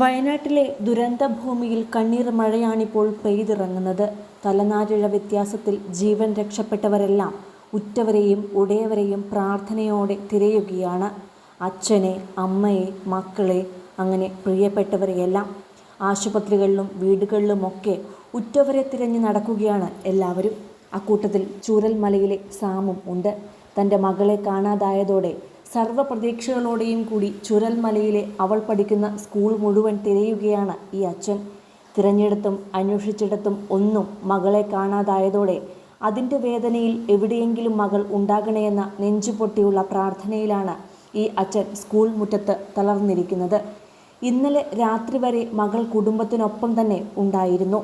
വയനാട്ടിലെ ദുരന്തഭൂമിയിൽ കണ്ണീർ മഴയാണിപ്പോൾ പെയ്തിറങ്ങുന്നത്. തലനാരിഴ വ്യത്യാസത്തിൽ ജീവൻ രക്ഷപ്പെട്ടവരെല്ലാം ഉറ്റവരെയും ഉടയവരെയും പ്രാർത്ഥനയോടെ തിരയുകയാണ്. അച്ഛനെ അമ്മയെ മക്കളെ അങ്ങനെ പ്രിയപ്പെട്ടവരെയെല്ലാം ആശുപത്രികളിലും വീടുകളിലുമൊക്കെ ഉറ്റവരെ തിരഞ്ഞു നടക്കുകയാണ് എല്ലാവരും. അക്കൂട്ടത്തിൽ ചൂരൽമലയിലെ സാമും ഉണ്ട്. തന്റെ മകളെ കാണാതായതോടെ സർവപ്രതീക്ഷകളോടെയും കൂടി ചുരൽമലയിലെ അവൾ പഠിക്കുന്ന സ്കൂൾ മുഴുവൻ തിരയുകയാണ് ഈ അച്ഛൻ. തിരഞ്ഞെടുത്തും അന്വേഷിച്ചിടത്തും ഒന്നും മകളെ കാണാതായതോടെ അതിന്റെ വേദനയിൽ എവിടെയെങ്കിലും മകൾ ഉണ്ടാകണേയെന്ന നെഞ്ചുപൊട്ടിയുള്ള പ്രാർത്ഥനയിലാണ് ഈ അച്ഛൻ സ്കൂൾ മുറ്റത്ത് തളർന്നിരിക്കുന്നത്. ഇന്നലെ രാത്രി വരെ മകൾ കുടുംബത്തിനൊപ്പം തന്നെ ഉണ്ടായിരുന്നു.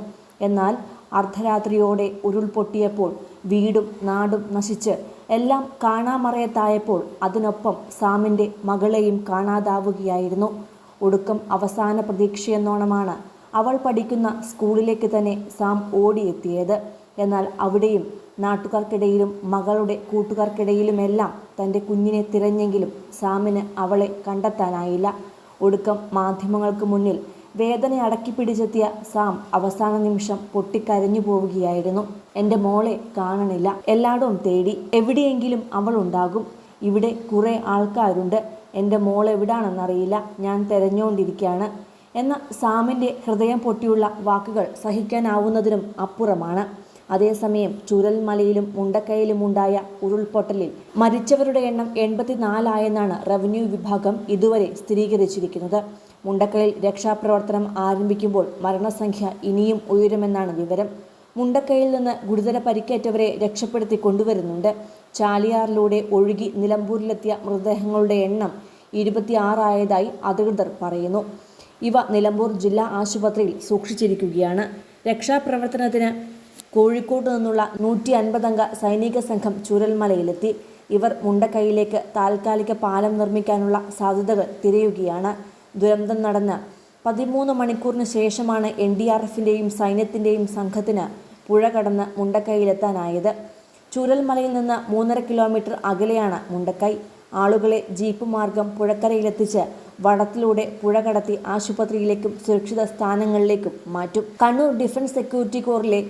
എന്നാൽ അർദ്ധരാത്രിയോടെ ഉരുൾപൊട്ടിയപ്പോൾ വീടും നാടും നശിച്ച് എല്ലാം കാണാമറയത്തായപ്പോൾ അതിനൊപ്പം സാമിന്റെ മകളെയും കാണാതാവുകയായിരുന്നു. ഒടുക്കം അവസാന പ്രതീക്ഷയെന്നോണമാണ് അവൾ പഠിക്കുന്ന സ്കൂളിലേക്ക് തന്നെ സാം ഓടിയെത്തിയത്. എന്നാൽ അവിടെയും നാട്ടുകാർക്കിടയിലും മകളുടെ കൂട്ടുകാർക്കിടയിലുമെല്ലാം തന്റെ കുഞ്ഞിനെ തിരഞ്ഞെങ്കിലും സാമിന് അവളെ കണ്ടെത്താനായില്ല. ഒടുക്കം മാധ്യമങ്ങൾക്ക് മുന്നിൽ വേദന അടക്കി പിടിച്ചെത്തിയ സാം അവസാന നിമിഷം പൊട്ടിക്കരഞ്ഞു പോവുകയായിരുന്നു. എന്റെ മോളെ കാണണില്ല. എല്ലായിടവും തേടി. എവിടെയെങ്കിലും അവൾ ഉണ്ടാകും. ഇവിടെ കുറേ ആൾക്കാരുണ്ട്. എന്റെ മോൾ എവിടാണെന്നറിയില്ല. ഞാൻ തിരഞ്ഞുകൊണ്ടിരിക്കുകയാണ്. എന്ന സാമിന്റെ ഹൃദയം പൊട്ടിയുള്ള വാക്കുകൾ സഹിക്കാനാവുന്നതിനും അപ്പുറമാണ്. അതേസമയം ചുരൽമലയിലും മുണ്ടക്കയിലും ഉണ്ടായ ഉരുൾപൊട്ടലിൽ മരിച്ചവരുടെ എണ്ണം എൺപത്തിനാലായെന്നാണ് റവന്യൂ വിഭാഗം ഇതുവരെ സ്ഥിരീകരിച്ചിരിക്കുന്നത്. മുണ്ടക്കയിൽ രക്ഷാപ്രവർത്തനം ആരംഭിക്കുമ്പോൾ മരണസംഖ്യ ഇനിയും ഉയരുമെന്നാണ് വിവരം. മുണ്ടക്കയിൽ നിന്ന് ഗുരുതര പരിക്കേറ്റവരെ രക്ഷപ്പെടുത്തി കൊണ്ടുവരുന്നുണ്ട്. ചാലിയാറിലൂടെ ഒഴുകി നിലമ്പൂരിലെത്തിയ മൃതദേഹങ്ങളുടെ എണ്ണം ഇരുപത്തിയാറായതായി അധികൃതർ പറയുന്നു. ഇവ നിലമ്പൂർ ജില്ലാ ആശുപത്രിയിൽ സൂക്ഷിച്ചിരിക്കുകയാണ്. രക്ഷാപ്രവർത്തനത്തിന് കോഴിക്കോട് നിന്നുള്ള നൂറ്റി അൻപതംഗ സൈനിക സംഘം ചുരൽമലയിലെത്തി. ഇവർ മുണ്ടക്കൈയിലേക്ക് താൽക്കാലിക പാലം നിർമ്മിക്കാനുള്ള സാധ്യതകൾ തിരയുകയാണ്. ദുരന്തം നടന്ന് പതിമൂന്ന് മണിക്കൂറിന് ശേഷമാണ് എൻ ഡി ആർ എഫിന്റെയും സൈന്യത്തിന്റെയും സംഘത്തിന് പുഴ കടന്ന് മുണ്ടക്കൈയിലെത്താനായത്. ചുരൽമലയിൽ നിന്ന് മൂന്നര കിലോമീറ്റർ അകലെയാണ് മുണ്ടക്കൈ. ആളുകളെ ജീപ്പ് മാർഗം പുഴക്കരയിലെത്തിച്ച് വടത്തിലൂടെ പുഴ കടത്തി ആശുപത്രിയിലേക്കും സുരക്ഷിത സ്ഥാനങ്ങളിലേക്കും മാറ്റും. കണ്ണൂർ ഡിഫൻസ് സെക്യൂരിറ്റി കോറിലെ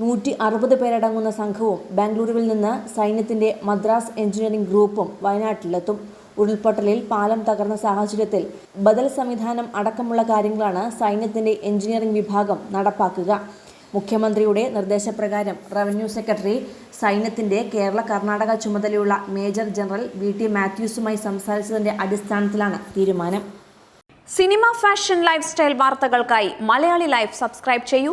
നൂറ്റി അറുപത് പേരടങ്ങുന്ന സംഘവും ബാംഗ്ലൂരുവിൽ നിന്ന് സൈന്യത്തിന്റെ മദ്രാസ് എഞ്ചിനീയറിംഗ് ഗ്രൂപ്പും വയനാട്ടിലെത്തും. ഉരുൾപൊട്ടലിൽ പാലം തകർന്ന സാഹചര്യത്തിൽ ബദൽ സംവിധാനം അടക്കമുള്ള കാര്യങ്ങളാണ് സൈന്യത്തിന്റെ എഞ്ചിനീയറിംഗ് വിഭാഗം നടപ്പാക്കുക. മുഖ്യമന്ത്രിയുടെ നിർദ്ദേശപ്രകാരം റവന്യൂ സെക്രട്ടറി സൈന്യത്തിന്റെ കേരള കർണാടക ചുമതലയുള്ള മേജർ ജനറൽ വി ടി മാത്യൂസുമായി സംസാരിച്ചതിന്റെ അടിസ്ഥാനത്തിലാണ് തീരുമാനം. സിനിമ ഫാഷൻ ലൈഫ് സ്റ്റൈൽ വാർത്തകൾക്കായി മലയാളി ലൈഫ് സബ്സ്ക്രൈബ് ചെയ്യൂ.